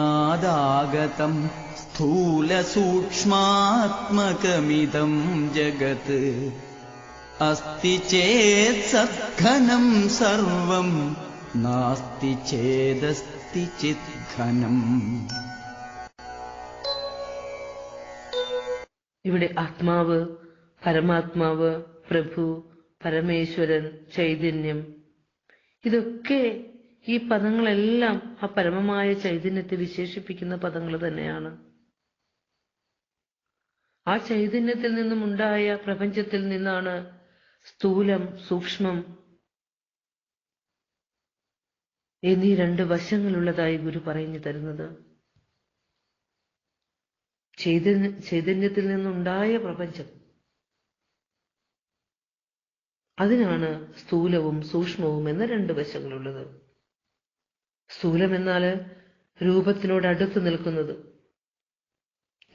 चैतन्यादागतम् स्थूलसूक्ष्मात्मकमिदम् जगत् अस्ति चेत् सद्घनम् सर्वम् नास्ति चेदस्ति चिद्घनम् ഇവിടെ ആത്മാവ് പരമാത്മാവ് പ്രഭു പരമേശ്വരൻ ചൈതന്യം ഇതൊക്കെ ഈ പദങ്ങളെല്ലാം ആ പരമമായ ചൈതന്യത്തെ വിശേഷിപ്പിക്കുന്ന പദങ്ങൾ തന്നെയാണ്. ആ ചൈതന്യത്തിൽ നിന്നും ഉണ്ടായ പ്രപഞ്ചത്തിൽ നിന്നാണ് സ്ഥൂലം സൂക്ഷ്മം എന്നീ രണ്ട് വശങ്ങളുള്ളതായി ഗുരു പറഞ്ഞു തരുന്നത്. ചൈതന്യ ചൈതന്യത്തിൽ നിന്നുണ്ടായ പ്രപഞ്ചം. അതിനാണ് സ്ഥൂലവും സൂക്ഷ്മവും എന്ന രണ്ട് വശങ്ങളുള്ളത്. സ്ഥൂലം എന്നാൽ രൂപത്തിനോട് അടുത്ത് നിൽക്കുന്നത്.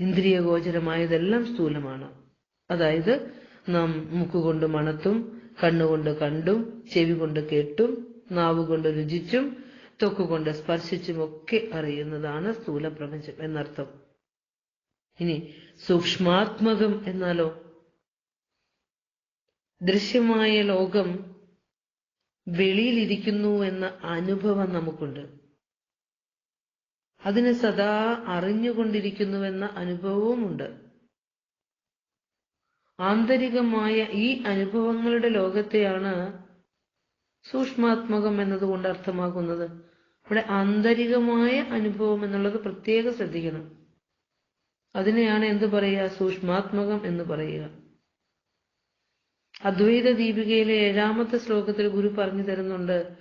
ഇന്ദ്രിയഗോചരമായതെല്ലാം സ്ഥൂലമാണ്. അതായത് നാം മുക്കുകൊണ്ട് മണത്തും കണ്ണുകൊണ്ട് കണ്ടും ചെവി കൊണ്ട് കേട്ടും നാവുകൊണ്ട് രുചിച്ചും തൊക്കുകൊണ്ട് സ്പർശിച്ചും ഒക്കെ അറിയുന്നതാണ് സ്ഥൂല പ്രപഞ്ചം എന്നർത്ഥം. ഇനി സൂക്ഷ്മാത്മകം എന്നാലോ? ദൃശ്യമായ ലോകം വെളിയിലിരിക്കുന്നു എന്ന അനുഭവം നമുക്കുണ്ട്. അതിനെ സദാ അറിഞ്ഞുകൊണ്ടിരിക്കുന്നുവെന്ന അനുഭവവുമുണ്ട്. ആന്തരികമായ ഈ അനുഭവങ്ങളുടെ ലോകത്തെയാണ് സൂക്ഷ്മാത്മകം എന്നതുകൊണ്ട് അർത്ഥമാക്കുന്നത്. ഇവിടെ ആന്തരികമായ അനുഭവം എന്നുള്ളത് പ്രത്യേകം ശ്രദ്ധിക്കണം. അതിനെയാണ് എന്ത് പറയുക? സൂക്ഷ്മാത്മകം എന്ന് പറയുക. അദ്വൈത ദീപികയിലെ ഏഴാമത്തെ ശ്ലോകത്തിൽ ഗുരു പറഞ്ഞു തരുന്നുണ്ട്.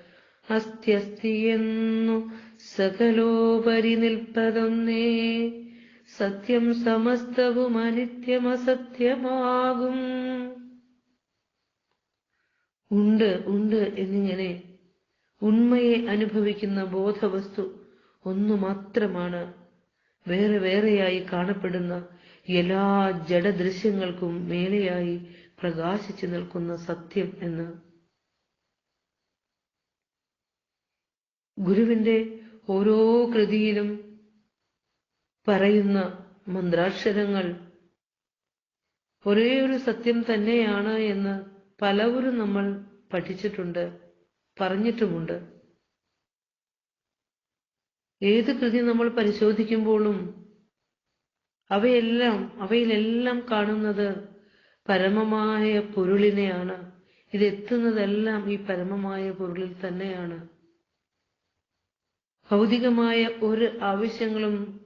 അസ്ത്യസ്തിയെന്നു സകലോപരി നിൽപ്പതൊന്നേ. സത്യം സമസ്തവും അനിത്യമസത്യമാകും. ഉണ്ട് ഉണ്ട് എന്നിങ്ങനെ ഉണ്മയെ അനുഭവിക്കുന്ന ബോധവസ്തു ഒന്നു മാത്രമാണ്. വേറെ വേറെയായി കാണപ്പെടുന്ന എല്ലാ ജഡദൃശ്യങ്ങൾക്കും മേലെയായി പ്രകാശിച്ചു നിൽക്കുന്ന സത്യം എന്ന്. ഗുരുവിന്റെ ഓരോ കൃതിയിലും പറയുന്ന മന്ത്രാക്ഷരങ്ങൾ ഒരേ ഒരു സത്യം തന്നെയാണ് എന്ന് പലവരും നമ്മൾ പഠിച്ചിട്ടുണ്ട് പറഞ്ഞിട്ടുമുണ്ട്. ഏത് കൃതി നമ്മൾ പരിശോധിക്കുമ്പോഴും അവയെല്ലാം അവയിലെല്ലാം കാണുന്നത് പരമമായ പൊരുളിനെയാണ്. ഇതെത്തുന്നതെല്ലാം ഈ പരമമായ പൊരുളിൽ തന്നെയാണ്. ഭൗതികമായ ഒരു ആവശ്യങ്ങളും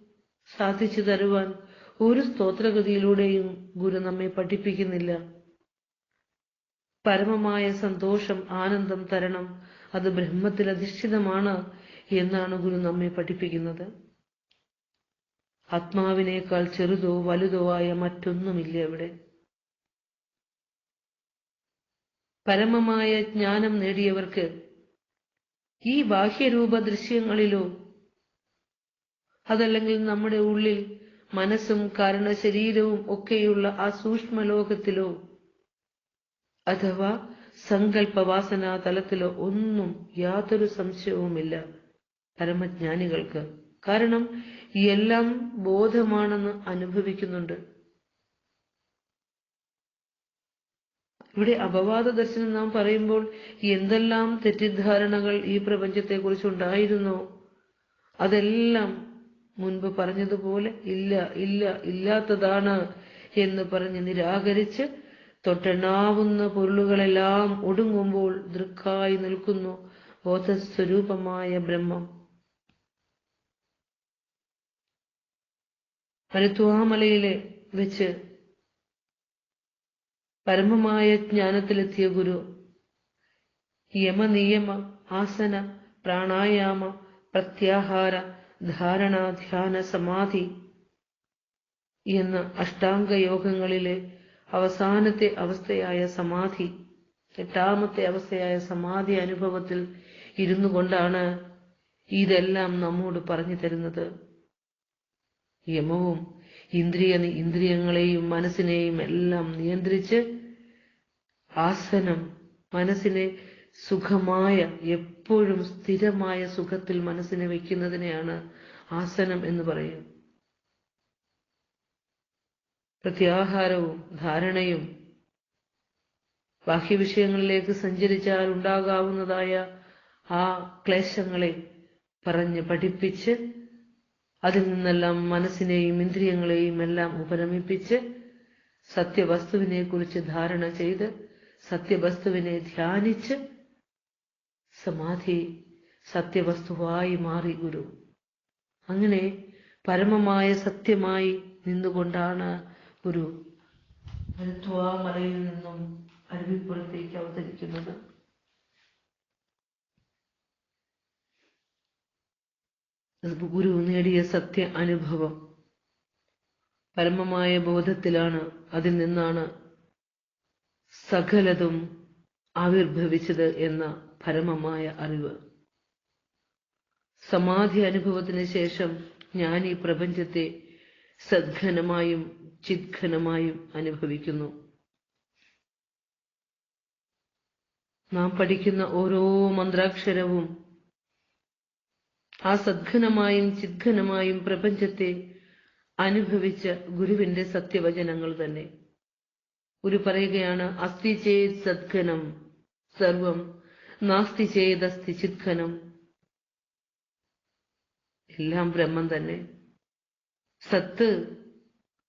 സാധിച്ചു തരുവാൻ ഒരു സ്തോത്രഗതിയിലൂടെയും ഗുരു നമ്മെ പഠിപ്പിക്കുന്നില്ല. പരമമായ സന്തോഷം ആനന്ദം തരണം അത് ബ്രഹ്മത്തിൽ അധിഷ്ഠിതമാണ് എന്നാണ് ഗുരു നമ്മെ പഠിപ്പിക്കുന്നത്. ആത്മാവിനേക്കാൾ ചെറുതോ വലുതോ ആയ മറ്റൊന്നുമില്ല ഇവിടെ. പരമമായ ജ്ഞാനം നേടിയവർക്ക് ഈ ബാഹ്യരൂപ ദൃശ്യങ്ങളിലോ അതല്ലെങ്കിൽ നമ്മുടെ ഉള്ളിൽ മനസ്സും കാരണ ശരീരവും ഒക്കെയുള്ള ആ സൂക്ഷ്മലോകത്തിലോ അഥവാ സങ്കല്പവാസനാ തലത്തിലോ ഒന്നും യാതൊരു സംശയവുമില്ല പരമജ്ഞാനികൾക്ക്. കാരണം എല്ലാം ബോധമാണെന്ന് അനുഭവിക്കുന്നുണ്ട്. ഇവിടെ അപവാദ ദർശനം നാം പറയുമ്പോൾ എന്തെല്ലാം തെറ്റിദ്ധാരണകൾ ഈ പ്രപഞ്ചത്തെക്കുറിച്ച് ഉണ്ടായിരുന്നോ? അതെല്ലാം മുൻപ് പറഞ്ഞതുപോലെ ഇല്ല ഇല്ല ഇല്ലാത്തതാണ് എന്ന് പറഞ്ഞ് നിരാകരിച്ച് തൊട്ടെണ്ണാവുന്ന പൊരുളുകളെല്ലാം ഒടുങ്ങുമ്പോൾ ദൃക്കായി നിൽക്കുന്നു ബോധസ്വരൂപമായ ബ്രഹ്മം. മരുത്വാമലയിലെ വെച്ച് പരമമായ ജ്ഞാനത്തിലെത്തിയ ഗുരു. യമനിയമ ആസന പ്രാണായാമ പ്രത്യാഹാര ധാരണ ധ്യാന സമാധി എന്ന അഷ്ടാംഗ യോഗങ്ങളിലെ അവസാനത്തെ അവസ്ഥയായ സമാധി എട്ടാമത്തെ അവസ്ഥയായ സമാധി അനുഭവത്തിൽ ഇരുന്നു കൊണ്ടാണ് ഇതെല്ലാം നമ്മോട് പറഞ്ഞു തരുന്നത്. യമവും ഇന്ദ്രിയ ഇന്ദ്രിയങ്ങളെയും മനസ്സിനെയും എല്ലാം നിയന്ത്രിച്ച് ആസനം മനസ്സിനെ സുഖമായ എപ്പോഴും സ്ഥിരമായ സുഖത്തിൽ മനസ്സിനെ വയ്ക്കുന്നതിനെയാണ് ആസനം എന്ന് പറയും പ്രത്യാഹാരവും ധാരണയും ബാഹ്യവിഷയങ്ങളിലേക്ക് സഞ്ചരിച്ചാൽ ഉണ്ടാകാവുന്നതായ ആ ക്ലേശങ്ങളെ പറഞ്ഞ് പഠിപ്പിച്ച് അതിൽ നിന്നെല്ലാം മനസ്സിനെയും ഇന്ദ്രിയങ്ങളെയും എല്ലാം ഉപരമിപ്പിച്ച് സത്യവസ്തുവിനെ കുറിച്ച് ധാരണ ചെയ്ത് സത്യവസ്തുവിനെ ധ്യാനിച്ച് സമാധി സത്യവസ്തുവായി മാറി ഗുരു അങ്ങനെ പരമമായ സത്യമായി നിന്നുകൊണ്ടാണ് ഗുരു മലയിൽ നിന്നും അരുവിപ്പുറത്തേക്ക് അവതരിക്കുന്നത്. ഗുരു നേടിയ സത്യ അനുഭവം പരമമായ ബോധത്തിലാണ് അതിൽ നിന്നാണ് സകലതും ആവിർഭവിച്ചത് എന്ന പരമമായ അറിവ്. സമാധി അനുഭവത്തിന് ശേഷം ഞാൻ ഈ പ്രപഞ്ചത്തെ സദ്ഘനമായും ചിദ്ഘനമായും അനുഭവിക്കുന്നു. നാം പഠിക്കുന്ന ഓരോ മന്ത്രാക്ഷരവും ആ സദ്ഘനമായും ചിദ്ഘനമായും പ്രപഞ്ചത്തെ അനുഭവിച്ച ഗുരുവിന്റെ സത്യവചനങ്ങൾ തന്നെ. ഗുരു പറയുകയാണ് അസ്ഥി ചേത് സദ്ഘനം സർവം നാസ്തി ചേതസ്തി ചിദ്ഘനം എല്ലാം ബ്രഹ്മം തന്നെ. സത്ത്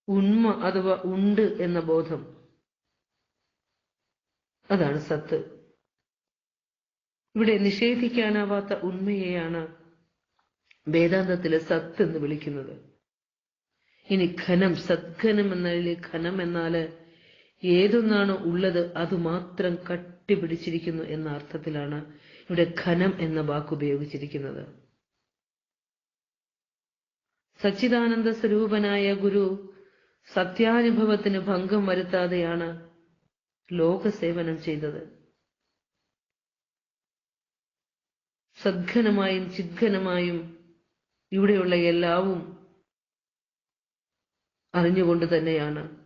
ഉണ്മ അഥവാ ഉണ്ട് എന്ന ബോധം. അതാണ് സത്ത്. ഇവിടെ നിഷേധിക്കാനാവാത്ത ഉണ്മയെയാണ് വേദാന്തത്തിലെ സത്ത് എന്ന് വിളിക്കുന്നത്. ഇനി ഘനം സദ്ഘനം എന്നതിൽ ഖനം എന്നാൽ ഏതൊന്നാണ് ഉള്ളത് അത് മാത്രം കട്ടിപിടിച്ചിരിക്കുന്നു എന്ന അർത്ഥത്തിലാണ് ഇവിടെ ഖനം എന്ന വാക്ക് ഉപയോഗിച്ചിരിക്കുന്നത്. സച്ചിദാനന്ദ സ്വരൂപനായ ഗുരു സത്യാനുഭവത്തിന് ഭംഗം വരുത്താതെയാണ് ലോകസേവനം ചെയ്തത്. സദ്ഘനമായും ചിദ്ഘനമായും ഇവിടെയുള്ള എല്ലാവും അറിഞ്ഞുകൊണ്ട് തന്നെയാണ്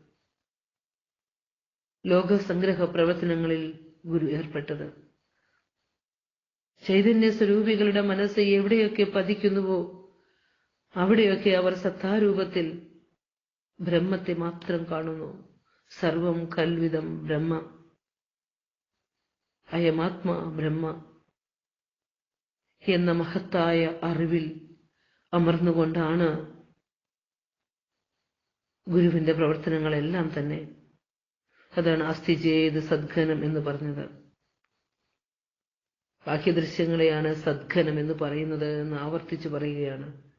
ലോകസംഗ്രഹ പ്രവർത്തനങ്ങളിൽ ഗുരു ഏർപ്പെട്ടത്. ചൈതന്യ സ്വരൂപികളുടെ മനസ്സ് എവിടെയൊക്കെ പതിക്കുന്നുവോ അവിടെയൊക്കെ അവർ സത്താരൂപത്തിൽ ബ്രഹ്മത്തെ മാത്രം കാണുന്നു. സർവം കൽവിധം ബ്രഹ്മ. അയമാത്മാ ബ്രഹ്മ. എന്ന മഹത്തായ അറിവിൽ അമർന്നുകൊണ്ടാണ് ഗുരുവിന്റെ പ്രവർത്തനങ്ങളെല്ലാം തന്നെ. അതാണ് അസ്ഥി ചെയ്ത് സദ്ഘനം എന്ന് പറഞ്ഞത്. ബാഹ്യദൃശ്യങ്ങളെയാണ് സദ്ഘനം എന്ന് പറയുന്നത് എന്ന് ആവർത്തിച്ചു പറയുകയാണ്.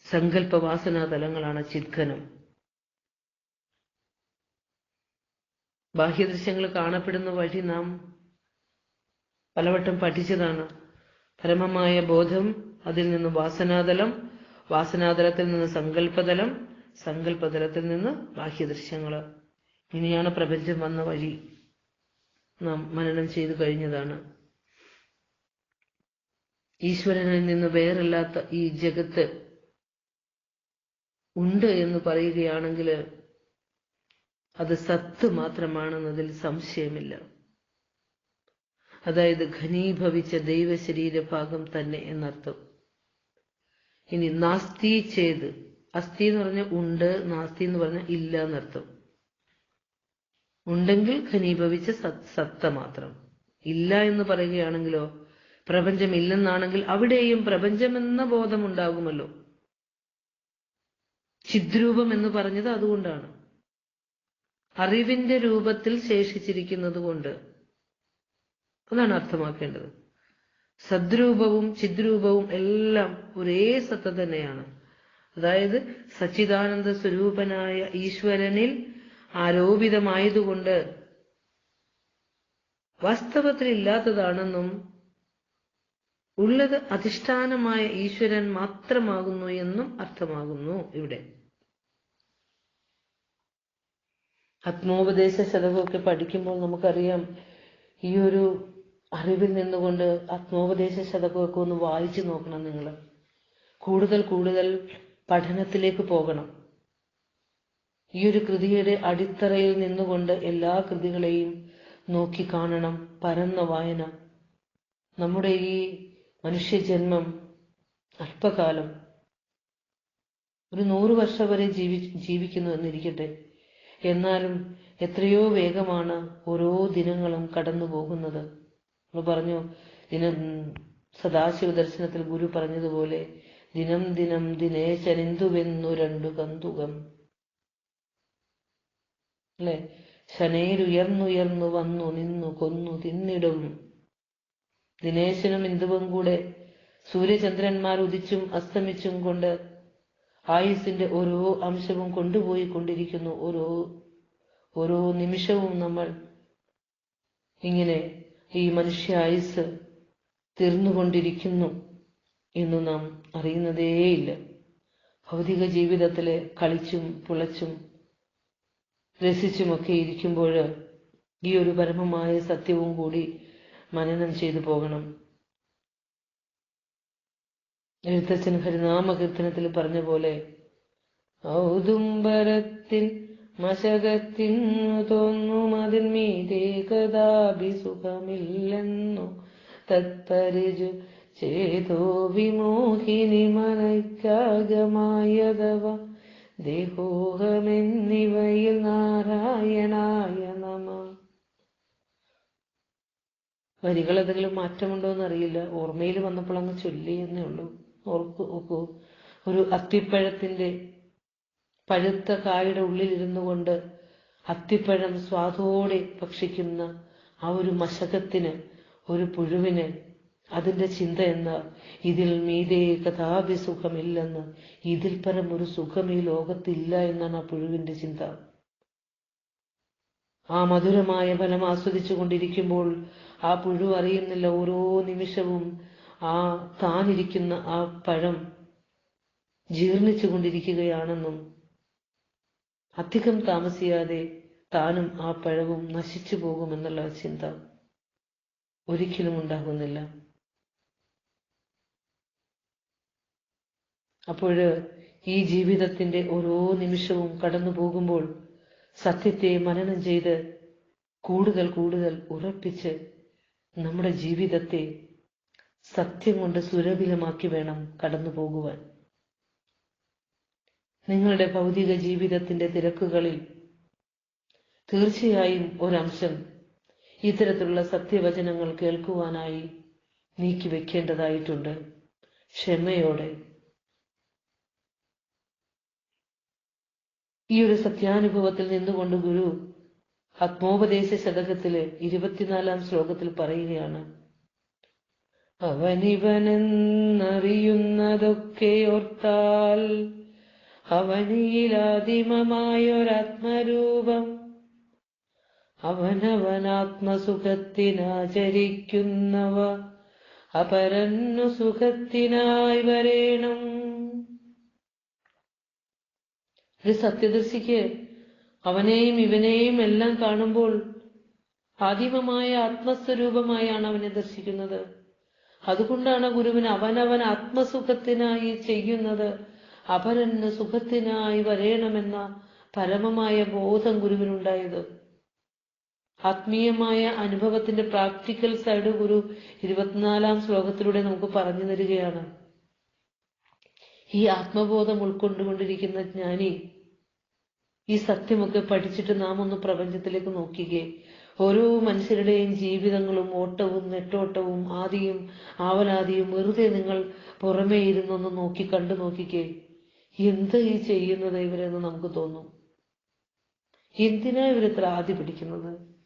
സങ്കല്പവാസനാ തലങ്ങളാണ് ചിദ്ഘനം. ബാഹ്യദൃശ്യങ്ങൾ കാണപ്പെടുന്ന വഴി നാം പലവട്ടം പഠിച്ചതാണ്. പരമമായ ബോധം അതിൽ നിന്ന് വാസനാതലം വാസനാതലത്തിൽ നിന്ന് സങ്കല്പതലം സങ്കല്പതലത്തിൽ നിന്ന് ബാഹ്യദൃശ്യങ്ങൾ. ഇനിയാണ് പ്രപഞ്ചം വന്ന വഴി നാം മനനം ചെയ്തു കഴിഞ്ഞതാണ്. ഈശ്വരനിൽ നിന്ന് വേറല്ലാത്ത ഈ ജഗത്ത് ഉണ്ട് എന്ന് പറയുകയാണെങ്കിൽ അത് സത്ത് മാത്രമാണെന്നതിൽ സംശയമില്ല. അതായത് ഘനീഭവിച്ച ദൈവശരീരഭാഗം തന്നെ എന്നർത്ഥം. ഇനി നാസ്തി ചെയ്ത്. അസ്ഥി എന്ന് പറഞ്ഞ ഉണ്ട് നാസ്തി എന്ന് പറഞ്ഞ ഇല്ല എന്നർത്ഥം. ഉണ്ടെങ്കിൽ ഖനീഭവിച്ച സത് സത്ത മാത്രം. ഇല്ല എന്ന് പറയുകയാണെങ്കിലോ പ്രപഞ്ചം ഇല്ലെന്നാണെങ്കിൽ അവിടെയും പ്രപഞ്ചമെന്ന ബോധം ഉണ്ടാകുമല്ലോ ചിദ്രൂപം എന്ന് പറഞ്ഞത് അതുകൊണ്ടാണ്. അറിവിന്റെ രൂപത്തിൽ ശേഷിച്ചിരിക്കുന്നത് കൊണ്ട് അതാണ് അർത്ഥമാക്കേണ്ടത്. സദ്രൂപവും ചിദ്രൂപവും എല്ലാം ഒരേ സത്ത തന്നെയാണ്. അതായത് സച്ചിദാനന്ദ സ്വരൂപനായ ഈശ്വരനിൽ ആരോപിതമായതുകൊണ്ട് വാസ്തവത്തിൽ ഇല്ലാത്തതാണെന്നും ഉള്ളത് അധിഷ്ഠാനമായ ഈശ്വരൻ മാത്രമാകുന്നു എന്നും അർത്ഥമാകുന്നു ഇവിടെ. ആത്മോപദേശ ശതകമൊക്കെ പഠിക്കുമ്പോൾ നമുക്കറിയാം ഈ ഒരു അറിവിൽ നിന്നുകൊണ്ട് ആത്മോപദേശ ശതകമൊക്കെ ഒന്ന് വായിച്ചു നോക്കണം നിങ്ങൾ. കൂടുതൽ കൂടുതൽ പഠനത്തിലേക്ക് പോകണം. ഈ ഒരു കൃതിയുടെ അടിത്തറയിൽ നിന്നുകൊണ്ട് എല്ലാ കൃതികളെയും നോക്കി കാണണം. പരന്ന വായന. നമ്മുടെ ഈ മനുഷ്യജന്മം അല്പകാലം. ഒരു നൂറ് വർഷം വരെ ജീവി ജീവിക്കുന്നു എന്നിരിക്കട്ടെ. എന്നാലും എത്രയോ വേഗമാണ് ഓരോ ദിനങ്ങളും കടന്നു പോകുന്നത് നമ്മൾ പറഞ്ഞു ദിനം സദാശിവ ദർശനത്തിൽ ഗുരു പറഞ്ഞതുപോലെ ദിനം ദിനം ദിനേശനിന്ദുവെന്നു രണ്ടു കന്തുകം. അല്ലെ? ശനേരുയർന്നുയർന്നു വന്നു നിന്നു കൊന്നു തിന്നിടും. ദിനേശനും ഇന്ദുവും കൂടെ സൂര്യചന്ദ്രന്മാർ ഉദിച്ചും അസ്തമിച്ചും കൊണ്ട് ആയുസിന്റെ ഓരോ അംശവും കൊണ്ടുപോയി കൊണ്ടിരിക്കുന്നു. ഓരോ ഓരോ നിമിഷവും നമ്മൾ ഇങ്ങനെ ഈ മനുഷ്യ ആയുസ് തീർന്നുകൊണ്ടിരിക്കുന്നു എന്ന് നാം അറിയുന്നതേയില്ല. ഭൗതിക ജീവിതത്തിലെ കളിച്ചും പുളച്ചും രസിച്ചുമൊക്കെ ഇരിക്കുമ്പോൾ ഈ ഒരു പരമമായ സത്യവും കൂടി മനനം ചെയ്തു പോകണം. എഴുത്തച്ഛൻ ഹരിനാമകീർത്തനത്തിൽ പറഞ്ഞ പോലെ ഔദുംബരത്തിൻ മശകത്തിന്നു തോന്നും മീതേ കഥാപി സുഖമില്ലെന്നു തത്പരിജു ചേതോ വിമോഹിനി മനക്കാഗമായതവ ദേഹോഹമെന്നിവയിൽ നാരായണായ നമ. വരികൾ എന്തെങ്കിലും മാറ്റമുണ്ടോ എന്നറിയില്ല ഓർമ്മയിൽ വന്നപ്പോൾ അങ്ങ് ചൊല്ലി എന്നേ ഉള്ളൂ. ഓർക്കു ഒരു അത്തിപ്പഴത്തിന്റെ പഴുത്ത കായുടെ ഉള്ളിലിരുന്നു കൊണ്ട് അത്തിപ്പഴം സ്വാദോടെ ഭക്ഷിക്കുന്ന ആ ഒരു മശകത്തിന് ഒരു പുഴുവിന് അതിന്റെ ചിന്ത എന്താ? ഇതിൽ മീതേ കഥാപി സുഖമില്ലെന്ന് ഇതിൽ പരം ഒരു സുഖം ഈ ലോകത്തില്ല എന്നാണ് ആ പുഴുവിന്റെ ചിന്ത. ആ മധുരമായ ഫലം ആസ്വദിച്ചു കൊണ്ടിരിക്കുമ്പോൾ ആ പുഴു അറിയുന്നില്ല ഓരോ നിമിഷവും ആ താനിരിക്കുന്ന ആ പഴം ജീർണിച്ചു കൊണ്ടിരിക്കുകയാണെന്നും അധികം താമസിയാതെ താനും ആ പഴവും നശിച്ചു പോകുമെന്നുള്ള ചിന്ത ഒരിക്കലും ഉണ്ടാകുന്നില്ല. അപ്പോൾ ഈ ജീവിതത്തിന്റെ ഓരോ നിമിഷവും കടന്നു പോകുമ്പോൾ സത്യത്തെ മനനം ചെയ്ത് കൂടുതൽ കൂടുതൽ ഉറപ്പിച്ച് നമ്മുടെ ജീവിതത്തെ സത്യം കൊണ്ട് സുരഭിലമാക്കി വേണം കടന്നു പോകുവാൻ. നിങ്ങളുടെ ഭൗതിക ജീവിതത്തിന്റെ തിരക്കുകളിൽ തീർച്ചയായും ഒരംശം ഇത്തരത്തിലുള്ള സത്യവചനങ്ങൾ കേൾക്കുവാനായി നീക്കി വെക്കേണ്ടതായിട്ടുണ്ട്. ക്ഷമയോടെ. ഈ ഒരു സത്യാനുഭവത്തിൽ നിന്നുകൊണ്ട് ഗുരു ആത്മോപദേശ ശതകത്തിലെ ഇരുപത്തിനാലാം ശ്ലോകത്തിൽ പറയുകയാണ് അവനിവനെന്നറിയുന്നതൊക്കെ ഓർത്താൽ അവനിയിലാദിമമായൊരാത്മരൂപം അവനവനാത്മസുഖത്തിനാചരിക്കുന്നവ അപരന്നു സുഖത്തിനായി വരേണം. ഒരു സത്യദർശിക്ക് അവനെയും ഇവനെയും എല്ലാം കാണുമ്പോൾ ആദിമമായ ആത്മസ്വരൂപമായാണ് അവനെ ദർശിക്കുന്നത്. അതുകൊണ്ടാണ് ഗുരുവിന് അവനവൻ ആത്മസുഖത്തിനായി ചെയ്യുന്നത്. അപരന് സുഖത്തിനായി വരയണമെന്ന പരമമായ ബോധം ഗുരുവിനുണ്ടായത്. ആത്മീയമായ അനുഭവത്തിന്റെ പ്രാക്ടിക്കൽ സൈഡ് ഗുരു ഇരുപത്തിനാലാം ശ്ലോകത്തിലൂടെ നമുക്ക് പറഞ്ഞു തരികയാണ്. ഈ ആത്മബോധം ഉൾക്കൊണ്ടുകൊണ്ടിരിക്കുന്ന ജ്ഞാനി ഈ സത്യമൊക്കെ പഠിച്ചിട്ട് നാം ഒന്ന് പ്രപഞ്ചത്തിലേക്ക് നോക്കിക്കേ. ഓരോ മനുഷ്യരുടെയും ജീവിതങ്ങളും ഓട്ടവും നെട്ടോട്ടവും ആദിയും ആവലാതിയും വെറുതെ നിങ്ങൾ പുറമേ ഇരുന്നൊന്ന് നോക്കി കണ്ടു നോക്കിക്കേ. എന്താ ഈ ചെയ്യുന്നത് ഇവരെന്ന് നമുക്ക് തോന്നും? എന്തിനാ ഇവരിത്ര ആദ്യ പിടിക്കുന്നത്?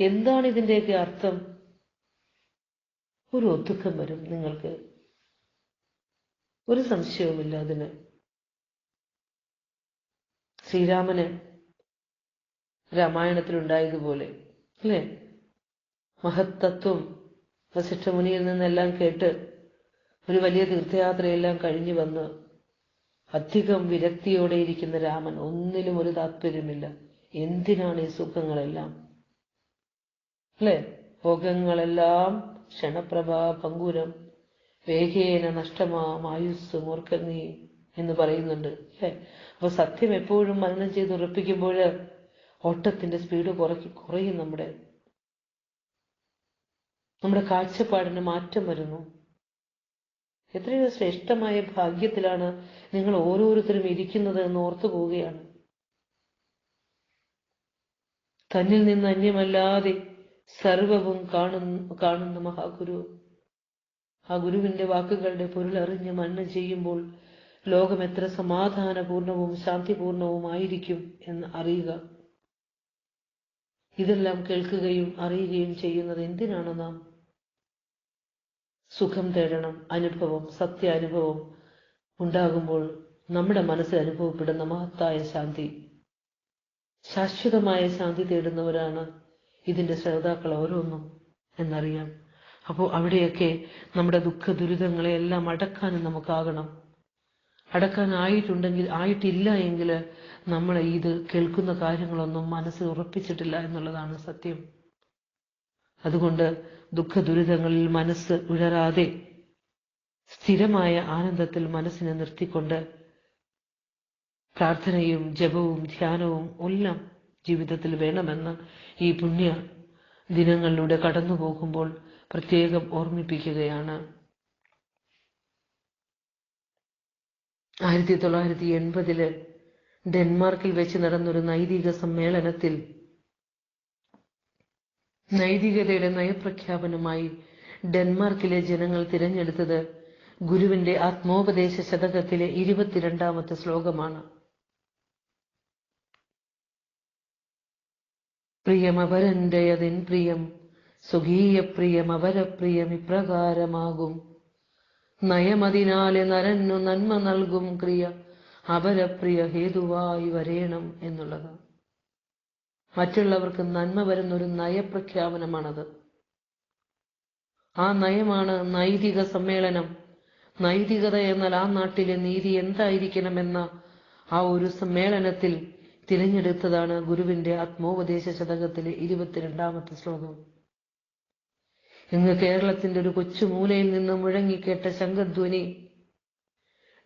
എന്താണ് ഇതിന്റെയൊക്കെ അർത്ഥം? ഒരു ഒതുക്കം വരും നിങ്ങൾക്ക്. ഒരു സംശയവുമില്ല അതിന്. ശ്രീരാമന് രാമായണത്തിലുണ്ടായതുപോലെ അല്ലേ? മഹത്തത്വം വസിഷ്ഠമുനിയിൽ നിന്നെല്ലാം കേട്ട് ഒരു വലിയ തീർത്ഥയാത്രയെല്ലാം കഴിഞ്ഞു വന്ന് അധികം വിരക്തിയോടെ ഇരിക്കുന്ന രാമൻ ഒന്നിലും ഒരു താല്പര്യമില്ല എന്തിനാണ് ഈ സുഖങ്ങളെല്ലാം? അല്ലേ? ഭോഗങ്ങളെല്ലാം ക്ഷണപ്രഭ പങ്കുരം. വേഗേന നഷ്ടമാം ആയുസ് മൂർക്കനീ എന്ന് പറയുന്നുണ്ട്. അല്ലേ? അപ്പൊ സത്യം എപ്പോഴും മനനം ചെയ്ത് ഉറപ്പിക്കുമ്പോൾ ഓട്ടത്തിന്റെ സ്പീഡ് കുറയ്ക്കും കുറയും നമ്മുടെ. നമ്മുടെ കാഴ്ചപ്പാടിന് മാറ്റം വരുന്നു. എത്രയോ ശ്രേഷ്ഠമായ ഭാഗ്യത്തിലാണ് നിങ്ങൾ ഓരോരുത്തരും ഇരിക്കുന്നത് എന്ന് ഓർത്തു പോവുകയാണ്. തന്നിൽ നിന്ന് അന്യമല്ലാതെ സർവവും കാണുന്ന കാണുന്ന മഹാഗുരു. ആ ഗുരുവിന്റെ വാക്കുകളുടെ പൊരുളറിഞ്ഞ് മണ്ണ് ചെയ്യുമ്പോൾ ലോകം എത്ര സമാധാനപൂർണവും ശാന്തിപൂർണവുമായിരിക്കും എന്ന് അറിയുക. ഇതെല്ലാം കേൾക്കുകയും അറിയുകയും ചെയ്യുന്നത് എന്തിനാണ് നാം? സുഖം തേടണം അനുഭവം സത്യാനുഭവം ഉണ്ടാകുമ്പോൾ നമ്മുടെ മനസ്സിൽ അനുഭവപ്പെടുന്ന മഹത്തായ ശാന്തി. ശാശ്വതമായ ശാന്തി തേടുന്നവരാണ് ഇതിന്റെ ശ്രോതാക്കൾ ഓരോന്നും എന്നറിയാം. അപ്പോൾ അവിടെയൊക്കെ നമ്മുടെ ദുഃഖ ദുരിതങ്ങളെ എല്ലാം അടക്കാനും നമുക്കാകണം. അടക്കാനായിട്ടുണ്ടെങ്കിൽ ആയിട്ടില്ല എങ്കിൽ നമ്മൾ ഇത് കേൾക്കുന്ന കാര്യങ്ങളൊന്നും മനസ്സിൽ ഉറപ്പിച്ചിട്ടില്ല എന്നുള്ളതാണ് സത്യം. അതുകൊണ്ട് ദുഃഖ ദുരിതങ്ങളിൽ മനസ്സ് ഉഴരാതെ സ്ഥിരമായ ആനന്ദത്തിൽ മനസ്സിനെ നിർത്തിക്കൊണ്ട് പ്രാർത്ഥനയും ജപവും ധ്യാനവും എല്ലാം ജീവിതത്തിൽ വേണമെന്ന് ഈ പുണ്യ ദിനങ്ങളിലൂടെ കടന്നു പോകുമ്പോൾ പ്രത്യേകം ഓർമ്മിപ്പിക്കുകയാണ്. ആയിരത്തി തൊള്ളായിരത്തി എൺപതിൽ ഡെൻമാർക്കിൽ വെച്ച് നടന്നൊരു നൈതിക സമ്മേളനത്തിൽ നൈതികതയുടെ നയപ്രഖ്യാപനമായി ഡെൻമാർക്കിലെ ജനങ്ങൾ തിരഞ്ഞെടുത്തത് ഗുരുവിന്റെ ആത്മോപദേശ ശതകത്തിലെ ഇരുപത്തിരണ്ടാമത്തെ ശ്ലോകമാണ്. പ്രിയമപരന്റെയതിൻ പ്രിയം സ്വകീയ പ്രിയം അവരപ്രിയം ഇപ്രകാരമാകും. നയമതിനാലെ നരന്നു നന്മ നൽകും ക്രിയ അപരപ്രിയ ഹേതുവായി വരേണം എന്നുള്ളത് മറ്റുള്ളവർക്ക് നന്മ വരുന്ന ഒരു നയപ്രഖ്യാപനമാണത്. ആ നയമാണ് നൈതിക സമ്മേളനം. നൈതികത എന്നാൽ ആ നാട്ടിലെ നീതി എന്തായിരിക്കണമെന്ന ആ ഒരു സമ്മേളനത്തിൽ തിരഞ്ഞെടുത്തതാണ് ഗുരുവിന്റെ ആത്മോപദേശ ശതകത്തിലെ ഇരുപത്തിരണ്ടാമത്തെ ശ്ലോകം. ഇന്ന് കേരളത്തിന്റെ ഒരു കൊച്ചു മൂലയിൽ നിന്ന് മുഴങ്ങിക്കേട്ട ശംഖധ്വനി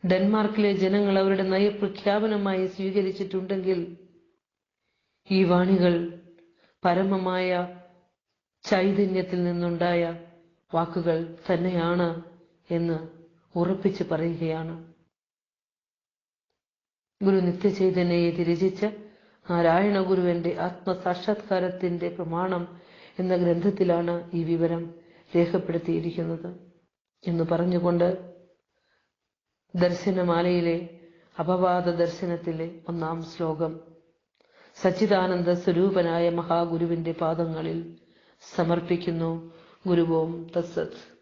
ഡെൻമാർക്കിലെ ജനങ്ങൾ അവരുടെ നയപ്രഖ്യാപനമായി സ്വീകരിച്ചിട്ടുണ്ടെങ്കിൽ ഈ വാണികൾ പരമമായ ചൈതന്യത്തിൽ നിന്നുണ്ടായ വാക്കുകൾ തന്നെയാണ് എന്ന് ഉറപ്പിച്ചു പറയുകയാണ്. ഗുരു നിത്യചൈതന്യയെ തിരചിച്ച നാരായണ ഗുരുവിന്റെ ആത്മസാക്ഷാത്കാരത്തിന്റെ പ്രമാണം എന്ന ഗ്രന്ഥത്തിലാണ് ഈ വിവരം രേഖപ്പെടുത്തിയിരിക്കുന്നത്. എന്ന് പറഞ്ഞുകൊണ്ട് ദർശനമാലയിലെ അപവാദ ദർശനത്തിലെ ഒന്നാം ശ്ലോകം സച്ചിദാനന്ദ സ്വരൂപനായ മഹാഗുരുവിന്റെ പാദങ്ങളിൽ സമർപ്പിക്കുന്നു. ഗുരുവോം തത്സത്.